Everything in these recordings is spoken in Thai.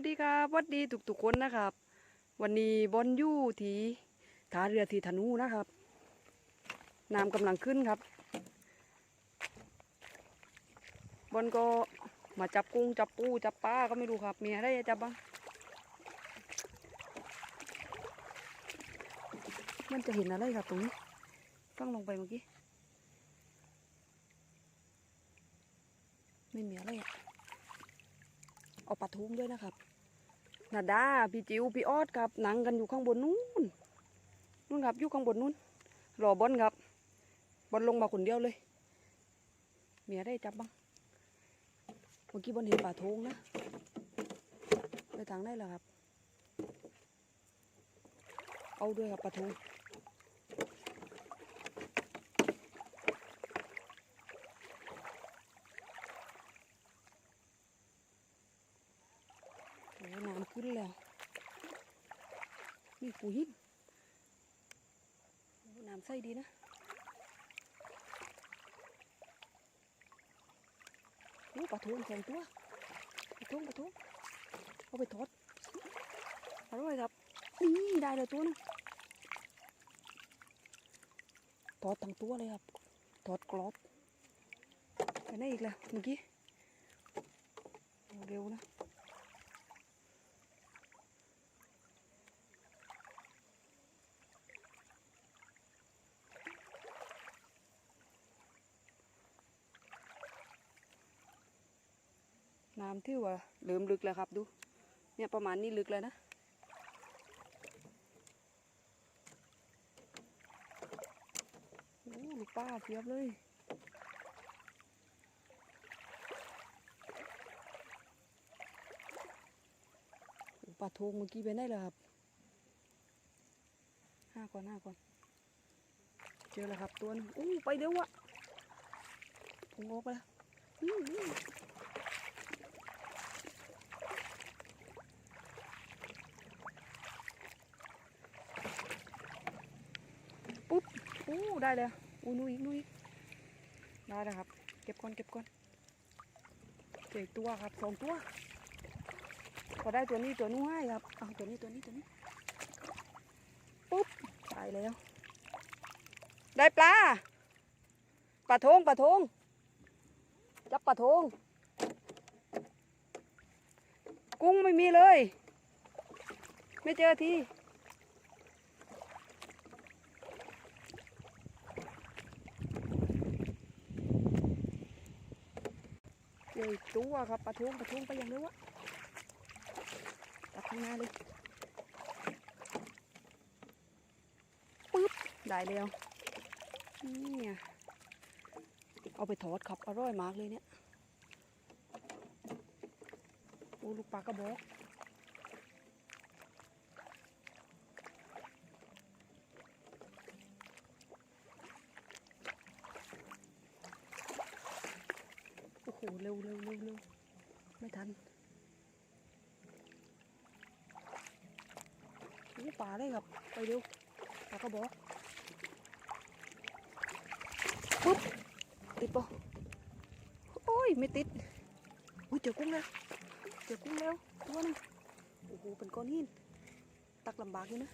วัสดีครับสวัสดีทุกๆคนนะครับ วันนี้บอลยู่ทีท่าเรือทีธนูนะครับน้ำกำลังขึ้นครับ บอลก็มาจับกุ้งจับปูจับปลาก็ไม่รู้ครับ มีอะไรจะจับบ้างมันจะเห็นอะไรครับตรงนี้ฟังลงไปเมื่อกี้ ไม่มีอะไรอะ เอาปลาทุมด้วยนะครับนาดาพี่จิวพี่ออดครับนั่งกันอยู่ข้างบนนู้นนู่นครับอยู่ข้างบนนู้นรอบอลครับบอลลงมาคนเดียวเลย เมีอะไรจับบ้างเมื่อกี้บอลเห็นป่าโทงนะไปทางไหนล่ะครับ เอาด้วยครับป่าโทง น้ำขึ้นแล้ว นี่ปูหิ้น้ำใสดีนะ โอ้ปลาทูสองตัวปลาทูปลาทูเอาไปทอดอร่อยครับ นี่ได้เลยตัวนึงทอดทั้งตัวเลยครับทอดกรอบไปไหนอีกล่ะเมื่อกี้เร็วนะ น้ำที่ว่าเริ่มลึกแล้วครับดู เนี่ยประมาณนี้ลึกแล้วนะโอ้ลูกป้าเพียบเลยปลาทงเมื่อกี้ไปไหนเลยครับห้าก่อนห้าก่อน เจอแล้วครับตัวนึงอู้ไปเดี๋ยวอะผมออกไปแล้วอื้ออื้อปุ๊บอู้ ได้เลยอู้นูนอีกนูนอีกได้แล้วครับ เก็บก่อนเก็บก่อนเจออีกตัวครับสองตัวพอได้ตัวนี้ตัวนู้นให้ครับเอาตัวนี้ตัวนี้ตัวนี้ปุ๊บตายแล้ว ได้ปลาปลาทงปลาทงจับปลาทงกุ้งไม่มีเลย ไม่เจอทีเจออีกตัวครับปลาทงปลาทงไปอย่างเร็วอะตัดข้างหน้าเลยปึ๊บได้แล้วเนี่ยเอาไปทอดครับอร่อยมากเลยเนี่ยโอ้ลูกปลากระบอก โอ้โห เร็วเร็วเร็วเร็วไม่ทัน อู้ ปลาเลยครับ ไปเร็วปลากระบอกปุ๊บติดปะโอ้ยไม่ติดอุ้ยเจอกุ้งแล้วเจอกุ้งแล้วตัวหนึงโอ้โหเป็นก้อนหินตักลำบากอยู่นะ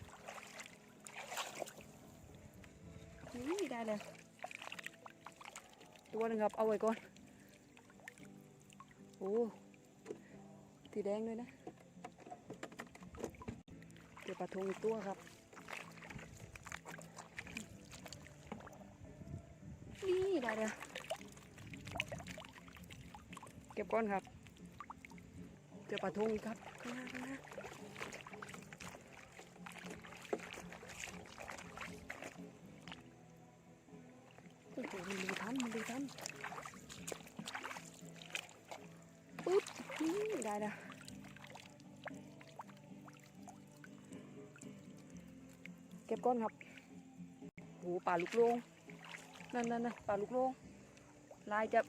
นี่ได้เลยตัวหนึงครับเอาไว้ก่อนโอ้สีแดงเลยนะ เจอปลาทงอีกตัวครับนี่ได้เลยเก็บก้อนครับ เจอปลาทงอีกครับข้างหน้าข้างหน้าโอ้โหมันดูทันมันดูทันปุ๊บนี่ได้เลย ก็บก้อนครับโหป่าลูกโลงนั่นนั่นนะป่าลูกโลงลายจะ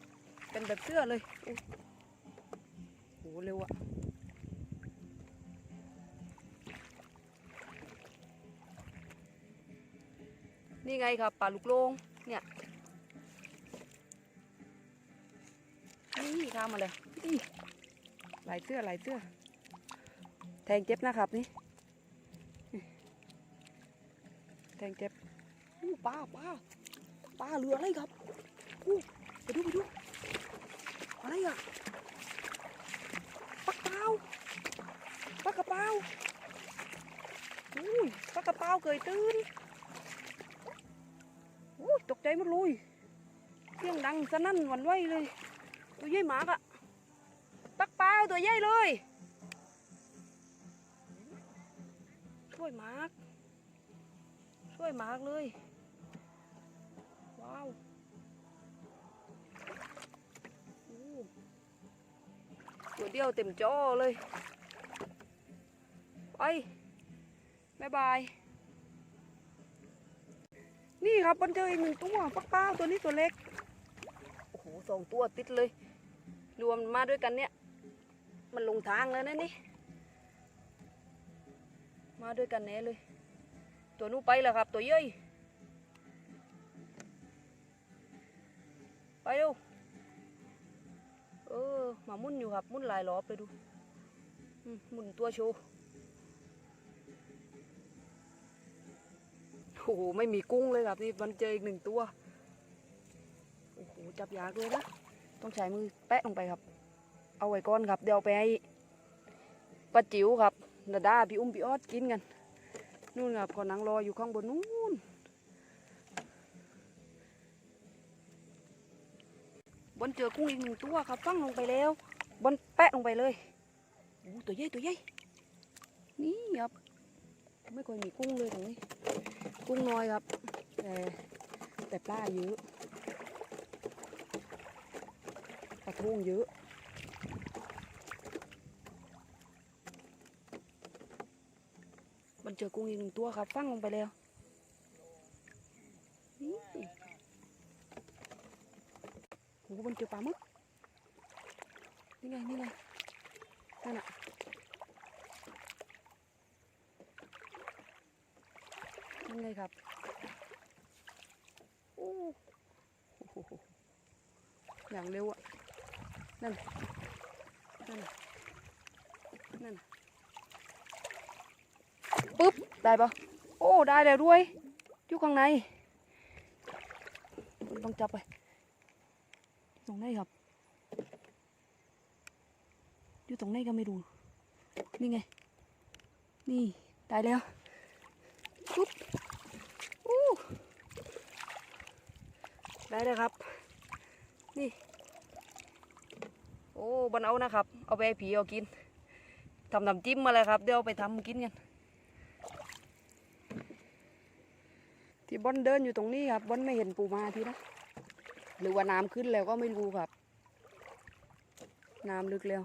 เป็นแบบเสื้อเลยโหเร็วอะนี่ไงครับป่าลูกโลงเนี่ยนี่ทำมาเลยนี่ลายเสื้อลายเสื้อ แทงเจ็บนะครับนี่แท งเจ็บอู้ปลาปลาปลาเหลืออะไรครับอู้ไปดูไปดูอะไรอะปลากระเป้าปลากระเป้าอู้ยปลากระเป้าเกยตื้นอู้ตกใจมดเลยเสียงดังสนั่นหวั่นไหวเลย ตัวใหญ่มากอะปลากระเป้าตัวใหญ่เลยช่วยมาก ช่วยมากเลย ว้าวตัวเดียวเต็มจอเลย ไปบายบาย นี่ครับมันเจออีกหนึ่งตัวปักเป้าตัวนี้ตัวเล็ก โอ้โหสองตัวติดเลย รวมมาด้วยกันเนี่ย มันลงทางแล้วนะนี่ มาด้วยกันแน่เลย ตัวนู้ไปแล้วครับ ตัวเย้ยไปเร็วเออมามุ่นอยู่ครับ มุ่นหลายรอบเลยดูหมุนตัวโชว์โอ้โหไม่มีกุ้งเลยครับนี่มันเจออีกหนึ่งตัวโอ้โหจับยากเลยนะต้องใช้มือแปะลงไปครับ เอาไว้ก่อนครับ เดี๋ยวเอาไปให้ป้าจิ๋วครับนาดาพี่อุ้มพี่ออดกินกัน นู่นครับก็นั่งรออยู่ข้างบนนู่นบนเจอกุ้งอีกหนึ่งตัวครับฟังลงไปแล้วบนแปะลงไปเลยโอ้ตัวใหญ่ตัวใหญ่นี่ครับ ไม่ค่อยมีกุ้งเลยตรงนี้ กุ้งน้อยครับ แต่แต่ปลาเยอะปลาทุ่งเยอะ มันเจอกุ้งอีกหนึ่งตัวครับ ฟังลงไปแล้วนี่โหมันเจอปลาหมึกนี่ไงนี่ไงนั่นน่ะนั่นไงครับโอ้โหอย่างเร็วอะนั่นนั่นน่ะนั่นน่ะ ปุ๊บ ได้ปะโอ้ ได้แล้วด้วย อยู่ข้างใน ต้องจับไปตรงไหนครับ อยู่ตรงไหนก็ไม่รู้ นี่ไง นี่ ได้แล้วปุ๊บอู้ได้เลยครับ นี่ โอ้บันเอานะครับ เอาไปให้ผีเอากินทำน้ำจิ้มมาเลยครับ เดี๋ยวเอาไปทำกินกัน ที่บอนเดินอยู่ตรงนี้ครับบอนไม่เห็นปูมาทีนะหรือว่าน้ำขึ้นแล้วก็ไม่รู้ครับ น้ำลึกแล้ว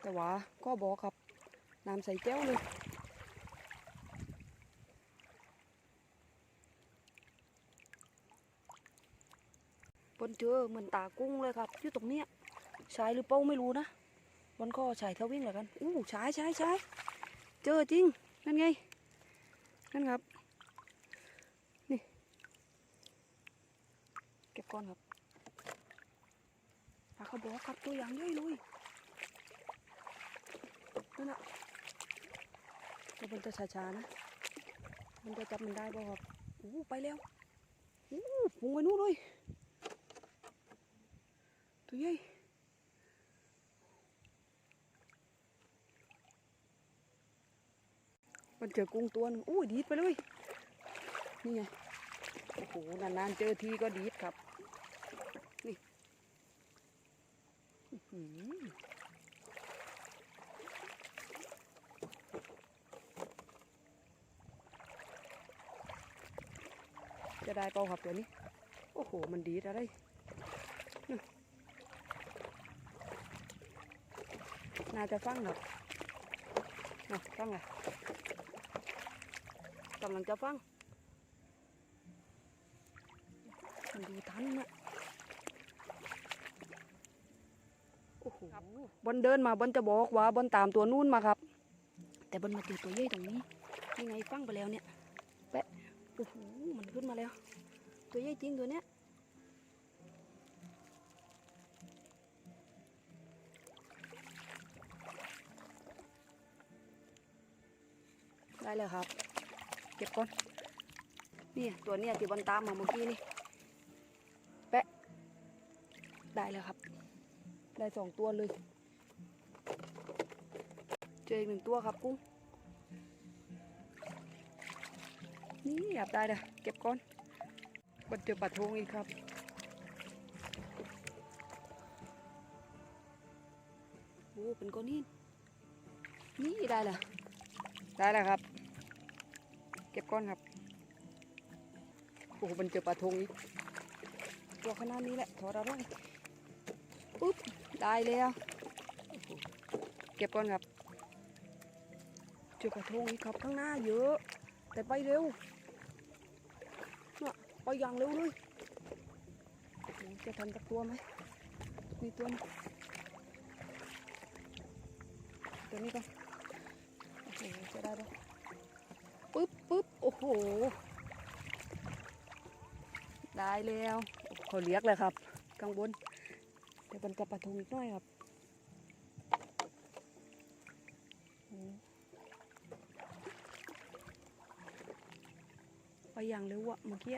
แต่ว่าก็บอกครับ น้ำใสแจ้วเลยบนเจอเหมือนตากุ้งเลยครับอยู่ตรงเนี้ยชายหรือเป้าไม่รู้นะ บนก็ชายเท่าวิ่งเหมือกันอู้ชายชายชายเจอจริง นั่นไง นั่นครับ นี่ เก็บก่อนครับปลาเขาบอกครับตัวอย่างย่อยเลยนั่นน่ะแต่มันจะช้าๆนะ มันจะจับมันได้บ่ครับอู้ไปแล้วอู้พุงไปนู่นเลยตัวใหญ่ มันเจอกุ้งตัวนึงอุ้ยดีดไปเลย นี่ไง โอ้โห นานๆเจอทีก็ดีดครับ นี่จะได้เปล่าครับตัวนี้ โอ้โห มันดีดอะไรน่าจะฟังครับน่ะฟังไง กำลังจะฟัง มันดูทันนะโอ้โหบอลเดินมาบอลจะบอกว่าบอลตามตัวนู่นมาครับ แต่บอลมาตีตัวเย่ตรงนี้ยังไงฟังไปแล้วเนี่ยแปะโอ้โหมันขึ้นมาแล้ว ตัวเย่จริงตัวเนี้ยได้เลยครับ เก็บก่อน นี่ตัวเนี้ยที่บอลตามมาเมื่อกี้นี่ แปะ ได้แล้วครับ ได้สองตัวเลย เจออีกหนึ่งตัวครับกุ้ง นี่อยากได้เลยเก็บก่อนบันเจอปลาทงอีกครับโอ้เป็นก้อนหินนี่ได้ละได้แล้วครับ เก็บก้อนครับ โอ้โหมันเจอปลาทงอีก ตัวขนาดนี้แหละ ถอดเอาไว้ปุ๊บ ได้แล้วโอ้โหเก็บก้อนครับ เจอปลาทงอีกครับข้างหน้าเยอะ แต่ไปเร็วน่ะไปอย่างเร็วเลยจะทันกับตัวไหมมีตัวนี้ตัวนี้ก่อนโอ้โหจะได้ปะ ปึ๊บ โอ้โห ได้แล้วเขาเรียกเลยครับข้างบนเดี๋ยวมันจะปะทงอีกหน่อยครับไปอย่างเร็วอะเมื่อกี้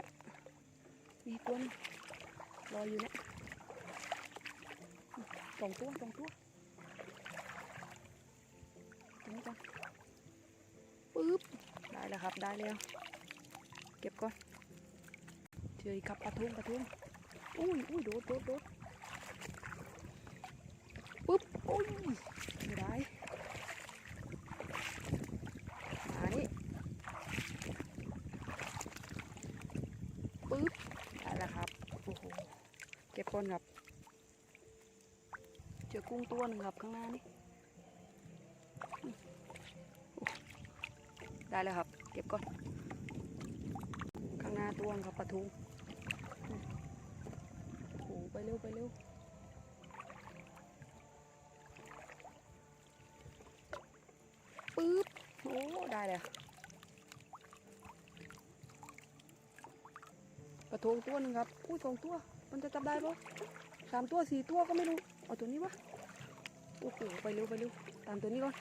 มีตัวนึงรออยู่เนี่ยสองตัวสองตัวตรงนี้ก่อนปึ๊บ แล้วครับ ได้แล้ว เก็บก่อนเจออีกครับปลาทุ่งปลาทุ่งอุ้ยอุ้ยโดดโดดโดดปุ๊บอุ้ยไม่ได้มานี่ปึ๊บได้แล้วครับโอ้โหเก็บก่อนครับ เจอกุ้งตัวหนึ่งครับข้างหน้านี่อืมโอ้ ได้แล้วครับ เก็บก่อน ข้างหน้าตัวงครับปลาทูโอ้โหไปเร็วไปเร็วปึ๊บโอ้ได้เลยปลาทูตัวหนึ่งครับอุ้ยสองตัว มันจะจับได้ปะสามตัวสี่ตัวก็ไม่รู้ เอาตัวนี้วะโอ้โหไปเร็วไปเร็วตามตัวนี้ก่อน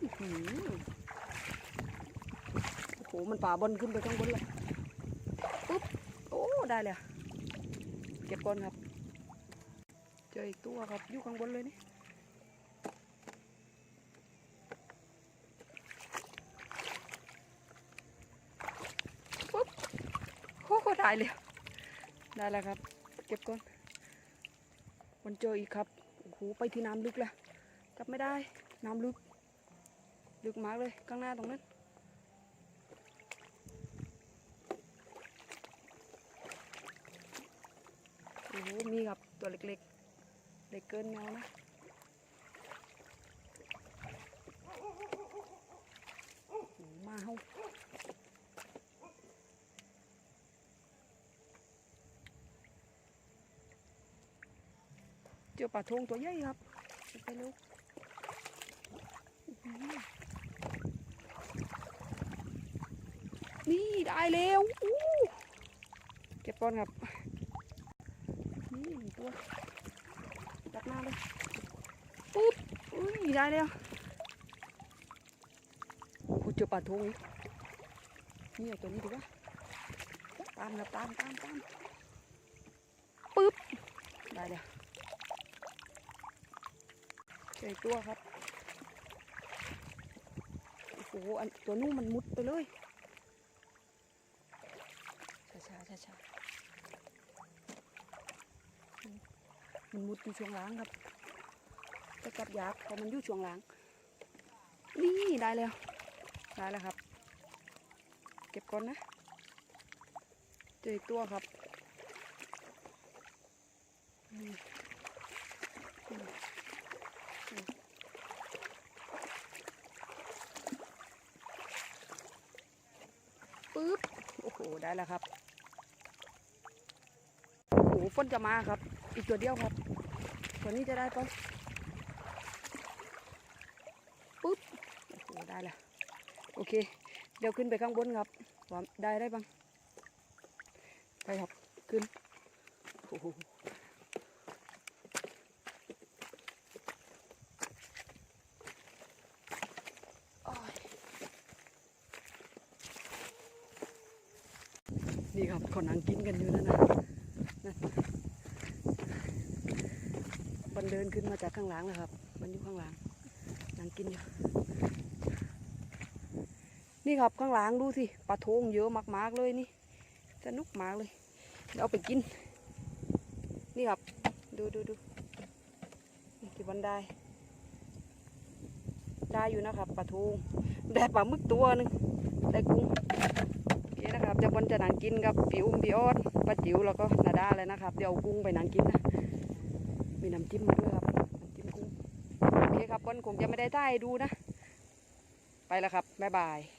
อื้อหือ โอ้โห มันป่าบนขึ้นไปข้างบนเลยปุ๊บ โอ้ ได้เลย เก็บก่อนครับ เจออีกตัวครับ อยู่ข้างบนเลยนี่ปุ๊บ โอ้โหได้เลย ได้แล้วครับ เก็บก่อนมันเจออีกครับ โอ้โห ไปที่น้ำลึกแล้วจับไม่ได้ น้ำลึก ลึกมากเลยข้างหน้าตรงนั้น โอ้โห มีครับตัวเล็กๆ เล็กเกินแนวนะโอ้โหมาเฮาเจอปลาทงตัวใหญ่ครับไปเร็ว นี่ ได้แล้วเก็บก่อนครับนี่หนึ่งตัวจับหน้าเลยปุ๊บอุ้ยได้แล้วโอ้โหเจอปลาทงอีกนี่เอาตัวนี้ดีกว่าตามครับตามตามตามปุ๊บได้แล้วเจออีกตัวครับโอ้โหอันตัวนู้นมันมุดไปเลย ช้าช้าช้าช้าอืมมันมุดอยู่ช่วงหล้างครับจะจับยากเพราะมันอยู่ช่วงหล้าง นี่ได้แล้ว ได้แล้วครับ เก็บก่อนนะ เจออีกตัวครับปึ๊บ โอ้โห ได้แล้วครับ ก้นจะมาครับ อีกตัวเดียวครับตัวนี้จะได้ปะปุ๊บได้แล้วโอเค เดี๋ยวขึ้นไปข้างบนครับว่าได้ได้บ้างไปครับขึ้นโอ้โหนี่ครับเขานั่งกินกันอยู่นั่นนะ เดินขึ้นมาจากข้างหลังนะครับ มันอยู่ข้างหลังนั่งกินอยู่ นี่ครับข้างหลังดูสิปลาทงเยอะมากๆเลยนี่สนุกมากเลยเดี๋ยวเอาไปกิน นี่ครับ ดูดูดูนี่กี่วันได้ได้อยู่นะครับปลาทูได้ปลาหมึกตัวนึงได้กุ้งโอเคนะครับเดี๋ยวบอลจะนังกินกับพี่อุ้มพี่ออดป้าจิ๋วแล้วก็นาดาเลยนะครับ เดี๋ยวกุ้งไปนังกินนะ มีน้ำจิ้มมาด้วยครับน้ำจิ้มกุ้งโอเคครับบอลคงจะไม่ได้ได้ดูนะ ไปแล้วครับ บ๊ายบาย